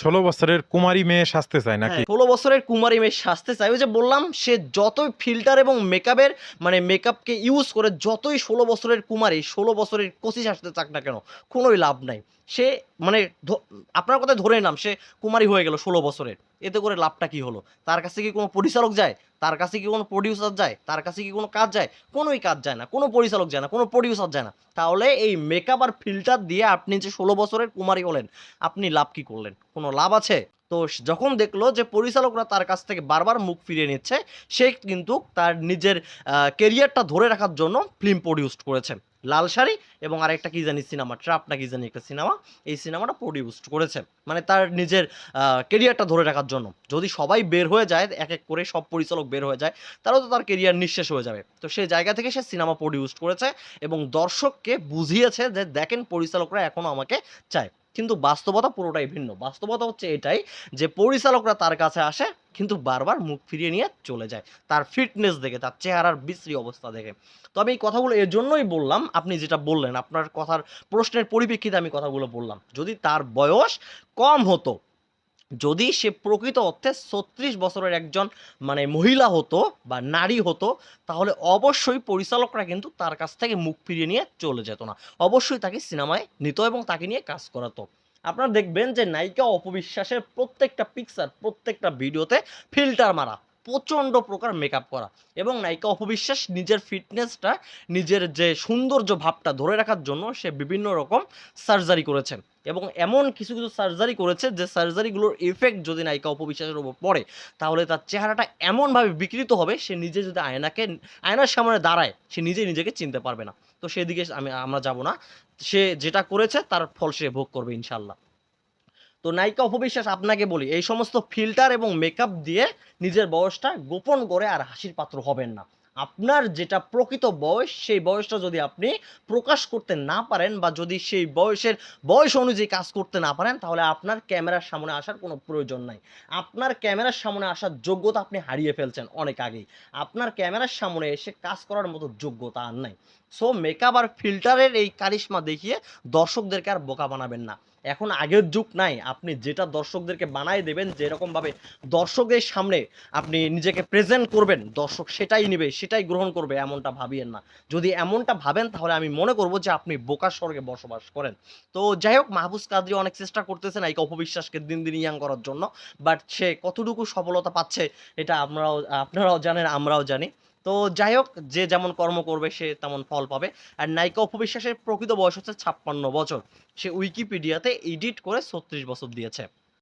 ষোলো বছরের কুমারী মেয়ে সাজতে চায় নাকি? ষোলো বছরের কুমারী মেয়ে সাজতে চায়। ওই যে বললাম, সে যতই ফিল্টার এবং মেকআপের মানে মেকআপকে ইউজ করে যতই ষোলো বছরের কুমারী, ষোলো বছরের কচি সাজতে চাক না কেন, কোনোই লাভ নাই। সে মানে আপনার কথা ধরে নাম, সে কুমারী হয়ে গেল ষোলো বছরের। এতে করে লাভটা কি হলো? তার কাছে কি কোনো পরিচালক যায়? তার কাছে কি কোনো প্রডিউসার যায়? তার কাছে কি কোনো কাজ যায়? কোনোই কাজ যায় না, কোনো পরিচালক যায় না, কোনো প্রডিউসার যায় না। তাহলে এই মেকআপ আর ফিল্টার দিয়ে আপনি যে ষোলো বছরের কুমারী হলেন, আপনি লাভ কি করলেন? কোনো লাভ আছে? তো যখন দেখল যে পরিচালকরা তার কাছ থেকে বারবার মুখ ফিরিয়ে নিচ্ছে, সে কিন্তু তার নিজের কেরিয়ারটা ধরে রাখার জন্য ফিল্ম প্রডিউস করেছে লাল শাড়ি এবং আরেকটা কি জানি সিনেমা ট্রাপ না কি জানি একটা সিনেমা, এই সিনেমাটা প্রডিউস করেছে। মানে তার নিজের কেরিয়ারটা ধরে রাখার জন্য। যদি সবাই বের হয়ে যায়, এক এক করে সব পরিচালক বের হয়ে যায়, তাহলে তো তার কেরিয়ার নিঃশেষ হয়ে যাবে। তো সেই জায়গা থেকে সে সিনেমা প্রডিউস করেছে এবং দর্শককে বুঝিয়েছে যে, দেখেন, পরিচালকরা এখনও আমাকে চায়। কিন্তু বাস্তবতা পুরোটাই ভিন্ন। বাস্তবতা হচ্ছে এটাই যে, পরিচালকরা তার কাছে আসে কিন্তু বারবার মুখ ফিরিয়ে নিয়ে চলে যায়। তার ফিটনেস দেখে, তার চেহারার বিশ্রী অবস্থা দেখে। তো আমি এই কথাগুলো এর জন্যই বললাম, আপনি যেটা বললেন, আপনার কথার প্রশ্নের পরিপ্রেক্ষিতে আমি কথাগুলো বললাম। যদি তার বয়স কম হতো, যদি সে প্রকৃত অর্থে ছত্রিশ বছরের একজন মানে মহিলা হতো বা নারী হতো, তাহলে অবশ্যই পরিচালকরা কিন্তু তার কাছ থেকে মুখ ফিরিয়ে নিয়ে চলে যেত না। অবশ্যই তাকে সিনেমায় নিত এবং তাকে নিয়ে কাজ করাতো। আপনারা দেখবেন যে নায়িকা অপবিশ্বাসের প্রত্যেকটা পিকচার প্রত্যেকটা ভিডিওতে ফিল্টার মারা, প্রচণ্ড প্রকার মেকআপ করা এবং নায়িকা অপবিশ্বাস নিজের ফিটনেসটা নিজের যে সৌন্দর্য ভাবটা ধরে রাখার জন্য সে বিভিন্ন রকম সার্জারি করেছেন এবং এমন কিছু কিছু সার্জারি করেছে যে সার্জারিগুলোর এফেক্ট যদি নায়িকা অপবিশ্বাসের উপর পড়ে, তাহলে তার চেহারাটা এমনভাবে বিকৃত হবে, সে নিজে যদি আয়নাকে, আয়নার সামনে দাঁড়ায়, সে নিজে নিজেকে চিনতে পারবে না। তো সেদিকে আমি, আমরা যাব না। সে যেটা করেছে, তার ফল সে ভোগ করবে ইনশাল্লাহ তো নায়িকা অপবিশ্বাস আপনাকে বলি, এই সমস্ত ফিল্টার এবং মেকআপ দিয়ে নিজের বয়সটা গোপন করে আর হাসির পাত্র হবেন না। আপনার যেটা প্রকৃত বয়স, সেই বয়সটা যদি আপনি প্রকাশ করতে না পারেন বা যদি সেই বয়সের বয়স অনুযায়ী কাজ করতে না পারেন, তাহলে আপনার ক্যামেরার সামনে আসার কোনো প্রয়োজন নাই। আপনার ক্যামেরার সামনে আসার যোগ্যতা আপনি হারিয়ে ফেলছেন অনেক আগেই। আপনার ক্যামেরার সামনে এসে কাজ করার মতো যোগ্যতা আর নাই। সো মেকআপ আর ফিল্টারের এই কারিশমা দেখিয়ে দর্শকদেরকে আর বোকা বানাবেন না। এখন আগের যুগ নাই, আপনি যেটা দর্শকদেরকে বানাই দেবেন যেরকমভাবে দর্শকদের সামনে আপনি নিজেকে প্রেজেন্ট করবেন, দর্শক সেটাই নেবে, সেটাই গ্রহণ করবে, এমনটা ভাবিয়েন না। যদি এমনটা ভাবেন, তাহলে আমি মনে করব যে আপনি বোকার স্বর্গে বসবাস করেন। তো যাই হোক মাহবুজ কাদরি অনেক চেষ্টা করতেছেন এই অপবিশ্বাসকে দিন দিন ইয়াং করার জন্য বাট সে কতটুকু সফলতা পাচ্ছে, এটা আমরাও, আপনারাও জানেন, আমরাও জানি। তো যাই হোক যে যেমন কর্ম করবে, সে তেমন ফল পাবে। আর নায়িকা উপবিশ্বাসের প্রকৃত বয়স হচ্ছে ছাপ্পান্ন বছর। সে উইকিপিডিয়াতে এডিট করে ছত্রিশ বছর দিয়েছে।